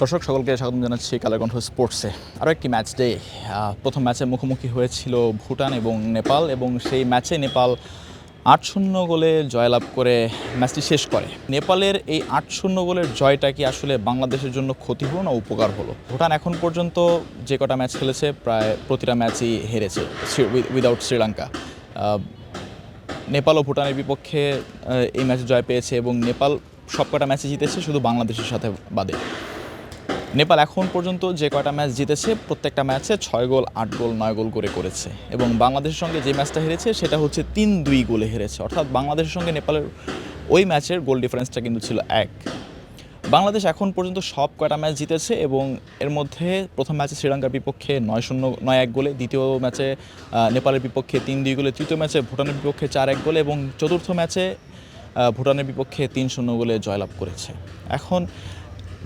দর্শক, সকলকে স্বাগত জানাচ্ছি কালার স্পোর্টসে। আরও একটি ম্যাচ ডে প্রথম ম্যাচে মুখোমুখি হয়েছিল ভুটান এবং নেপাল এবং সেই ম্যাচে নেপাল আট শূন্য গোলে জয়লাভ করে ম্যাচটি শেষ করে। নেপালের এই আট শূন্য গোলের জয়টা কি আসলে বাংলাদেশের জন্য ক্ষতি হলো না উপকার হলো? ভুটান এখন পর্যন্ত যে কটা ম্যাচ খেলেছে, প্রায় প্রতিটা ম্যাচই হেরেছে উইদাউট শ্রীলঙ্কা। নেপাল ও ভুটানের বিপক্ষে এই ম্যাচে জয় পেয়েছে এবং নেপাল সবকটা ম্যাচে জিতেছে, শুধু বাংলাদেশের সাথে বাদে। নেপাল এখন পর্যন্ত যে কয়টা ম্যাচ জিতেছে, প্রত্যেকটা ম্যাচে ছয় গোল, আট গোল, নয় গোল করে করেছে। এবং বাংলাদেশের সঙ্গে যে ম্যাচটা হেরেছে, সেটা হচ্ছে তিন দুই গোলে হেরেছে। অর্থাৎ বাংলাদেশের সঙ্গে নেপালের ওই ম্যাচের গোল ডিফারেন্সটা কিন্তু ছিল এক। বাংলাদেশ এখন পর্যন্ত সব কয়টা ম্যাচ জিতেছে এবং এর মধ্যে প্রথম ম্যাচে শ্রীলঙ্কার বিপক্ষে নয় শূন্য, নয় এক গোলে, দ্বিতীয় ম্যাচে নেপালের বিপক্ষে তিন দুই গোলে, তৃতীয় ম্যাচে ভুটানের বিপক্ষে চার এক গোলে এবং চতুর্থ ম্যাচে ভুটানের বিপক্ষে তিন শূন্য গোলে জয়লাভ করেছে। এখন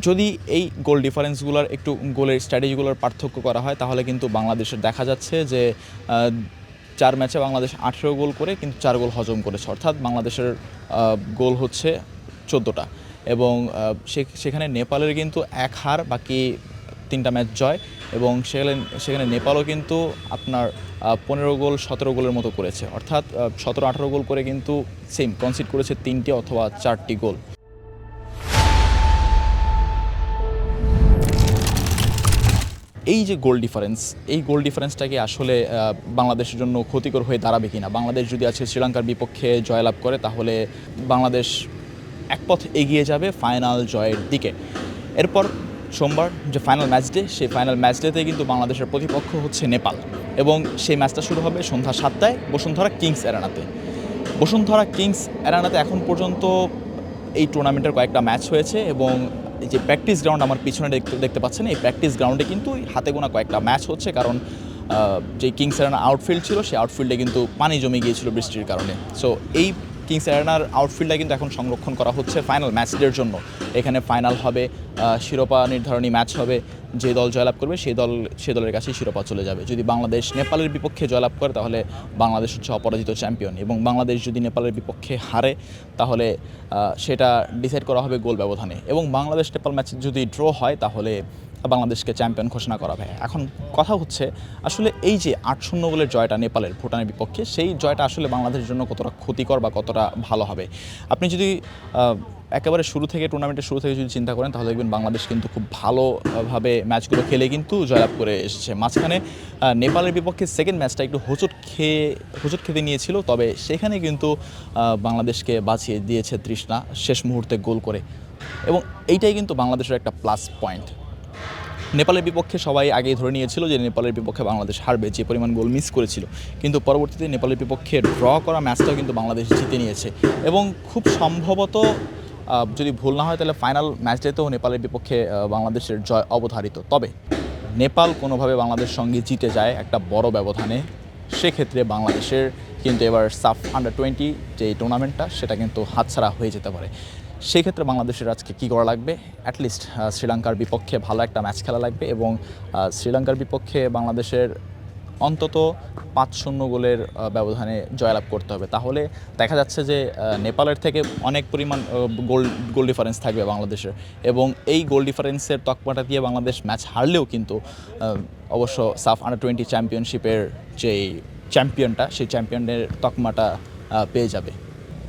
যদি এই গোল ডিফারেন্সগুলোর একটু গোলের স্ট্র্যাটেজিগুলোর পার্থক্য করা হয়, তাহলে কিন্তু বাংলাদেশের দেখা যাচ্ছে যে চার ম্যাচে বাংলাদেশ আঠেরো গোল করে কিন্তু চার গোল হজম করেছে। অর্থাৎ বাংলাদেশের গোল হচ্ছে চোদ্দোটা। এবং সেখানে নেপালের কিন্তু এক হার, বাকি তিনটা ম্যাচ জয়। এবং সেখানে সেখানে নেপালও কিন্তু আপনার পনেরো গোল, সতেরো গোলের মতো করেছে। অর্থাৎ সতেরো আঠারো গোল করে কিন্তু সেম কনসিড করেছে তিনটি অথবা চারটি গোল। এই যে গোল ডিফারেন্স এই গোল ডিফারেন্সটাকে আসলে বাংলাদেশের জন্য ক্ষতিকর হয়ে দাঁড়াবে কিনা? বাংলাদেশ যদি আজকে শ্রীলঙ্কার বিপক্ষে জয়লাভ করে, তাহলে বাংলাদেশ এক পথ এগিয়ে যাবে ফাইনাল জয়ের দিকে। এরপর সোমবার যে ফাইনাল ম্যাচ ডে সেই ফাইনাল ম্যাচ ডেতে কিন্তু বাংলাদেশের প্রতিপক্ষ হচ্ছে নেপাল। এবং সেই ম্যাচটা শুরু হবে সন্ধ্যা সাতটায় বসুন্ধরা কিংস এরানাতে বসুন্ধরা কিংস এরানাতে এখন পর্যন্ত এই টুর্নামেন্টের কয়েকটা ম্যাচ হয়েছে এবং যে প্র্যাকটিস গ্রাউন্ড আমার পিছনে দেখতে পাচ্ছেন, এই প্র্যাকটিস গ্রাউন্ডে কিন্তু হাতে গোনা কয়েকটা ম্যাচ হচ্ছে, কারণ যে কিংস আউটফিল্ড ছিল সেই আউটফিল্ডে কিন্তু পানি জমে গিয়েছিল বৃষ্টির কারণে। সো এই কিংস এরানার আউটফিল্ডটা কিন্তু এখন সংরক্ষণ করা হচ্ছে ফাইনাল ম্যাচদের জন্য। এখানে ফাইনাল হবে শিরোপা নির্ধারণী ম্যাচ হবে, যে দল জয়লাভ করবে সেই দল, সে দলের কাছেই শিরোপা চলে যাবে। যদি বাংলাদেশ নেপালের বিপক্ষে জয়লাভ করে, তাহলে বাংলাদেশ হচ্ছে অপরাজিত চ্যাম্পিয়ন এবং বাংলাদেশ যদি নেপালের বিপক্ষে হারে, তাহলে সেটা ডিসাইড করা হবে গোল ব্যবধানে। এবং বাংলাদেশ নেপাল ম্যাচ যদি ড্র হয়, তাহলে বাংলাদেশকে চ্যাম্পিয়ন ঘোষণা করা হয় এখন কথা হচ্ছে, আসলে এই যে আট শূন্য গোলের জয়টা নেপালের ভুটানের বিপক্ষে, সেই জয়টা আসলে বাংলাদেশের জন্য কতটা ক্ষতিকর বা কতটা ভালো হবে? আপনি যদি একেবারে শুরু থেকে, টুর্নামেন্টের শুরু থেকে যদি চিন্তা করেন, তাহলে দেখবেন বাংলাদেশ কিন্তু খুব ভালোভাবে ম্যাচগুলো খেলে কিন্তু জয়লাভ করে এসেছে। মাঝখানে নেপালের বিপক্ষে সেকেন্ড ম্যাচটা একটু হোঁচট খেয়ে, হোঁচট খেতে নিয়েছিল, তবে সেখানে কিন্তু বাংলাদেশকে বাঁচিয়ে দিয়েছে তৃষ্ণা শেষ মুহূর্তে গোল করে। এবং এইটাই কিন্তু বাংলাদেশের একটা প্লাস পয়েন্ট নেপালের বিপক্ষে সবাই আগেই ধরে নিয়েছিল যে নেপালের বিপক্ষে বাংলাদেশ হারবে, যে পরিমাণ গোল মিস করেছিল। কিন্তু পরবর্তীতে নেপালের বিপক্ষে ড্র করা ম্যাচটাও কিন্তু বাংলাদেশ জিতে নিয়েছে। এবং খুব সম্ভবত যদি ভুল না হয় তাহলে ফাইনাল ম্যাচ ডেতেও নেপালের বিপক্ষে বাংলাদেশের জয় অবধারিত। তবে নেপাল কোনোভাবে বাংলাদেশ সঙ্গে জিতে যায় একটা বড় ব্যবধানে, সেক্ষেত্রে বাংলাদেশের কিন্তু এবার সাফ আন্ডার টোয়েন্টি যে টুর্নামেন্টটা সেটা কিন্তু হাতছাড়া হয়ে যেতে পারে। সেই ক্ষেত্রে বাংলাদেশের আজকে কী করা লাগবে? অ্যাটলিস্ট শ্রীলঙ্কার বিপক্ষে ভালো একটা ম্যাচ খেলা লাগবে এবং শ্রীলঙ্কার বিপক্ষে বাংলাদেশের অন্তত পাঁচ শূন্য গোলের ব্যবধানে জয়লাভ করতে হবে। তাহলে দেখা যাচ্ছে যে নেপালের থেকে অনেক পরিমাণ গোল গোল ডিফারেন্স থাকবে বাংলাদেশের এবং এই গোল ডিফারেন্সের তকমাটা দিয়ে বাংলাদেশ ম্যাচ হারলেও কিন্তু অবশ্য সাফ আন্ডার টোয়েন্টি চ্যাম্পিয়নশিপের যেই চ্যাম্পিয়নটা সেই চ্যাম্পিয়নের তকমাটা পেয়ে যাবে।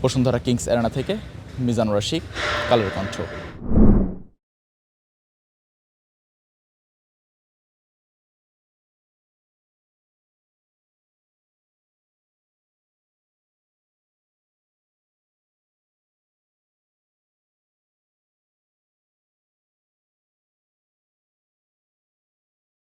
বসুন্ধরা কিংস এরানা থেকে মিজান রশিক কালের কণ্ঠ।